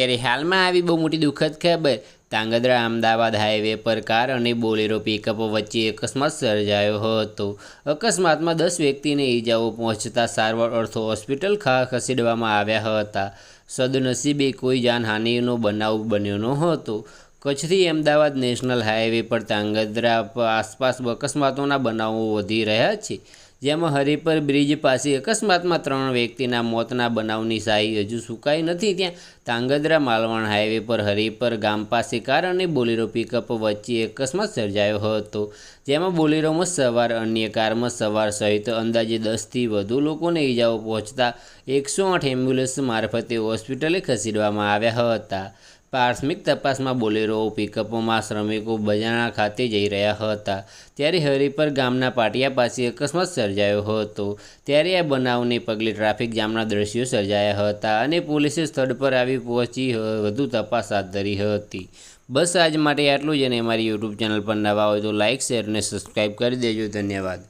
ત્યારે હાલમાં આવી બહુ મોટી દુઃખદ ખબર. તાંગધ્રા, અમદાવાદ હાઈવે પર કાર અને બોલેરો પિકઅપ વચ્ચે અકસ્માત સર્જાયો હતો. અકસ્માતમાં દસ વ્યક્તિને ઈજાઓ પહોંચતા સારવાર અર્થો હોસ્પિટલ ખસેડવામાં આવ્યા હતા. સદનસીબે કોઈ જાનહાનિનો બનાવ બન્યો ન હતો કચ્છથી અમદાવાદ નેશનલ હાઈવે પર તાંગધ્રા આસપાસ અકસ્માતોના બનાવો વધી રહ્યા છે. જેમાં હરિપર બ્રિજ પાસે અકસ્માતમાં ત્રણ વ્યક્તિના મોતના બનાવની શાહી હજુ સુકાઈ નથી ત્યાં. તાંગદ્રા માલવણ હાઈવે પર હરિપર ગામ પાસે કાર અને બોલેરો પિકઅપ વચ્ચે અકસ્માત સર્જાયો હતો, જેમાં બોલેરોમાં સવાર, અન્ય કારમાં સવાર સહિત અંદાજે દસથી વધુ લોકોને ઈજાઓ પહોંચતા એકસો આઠ એમ્બ્યુલન્સ મારફતે હોસ્પિટલે ખસેડવામાં આવ્યા હતા. પ્રાથમિક તપાસમાં બોલેરો, પિકઅપોમાં શ્રમિકો બજાણા ખાતે જઈ રહ્યા હતા. ત્યારે હરિપર ગામના પાટિયા પાસે અકસ્માત સર્જાયો હતો. ત્યારે આ બનાવને પગલે ટ્રાફિક જામના દ્રશ્યો સર્જાયા હતા અને પોલીસે સ્થળ પર આવી પહોંચી વધુ તપાસ હાથ ધરી હતી. બસ આજ માટે આટલું જ અને અમારી યુટ્યુબ ચેનલ પર નવા હોય તો લાઇક શેર અને સબસ્ક્રાઈબ કરી દેજો. ધન્યવાદ.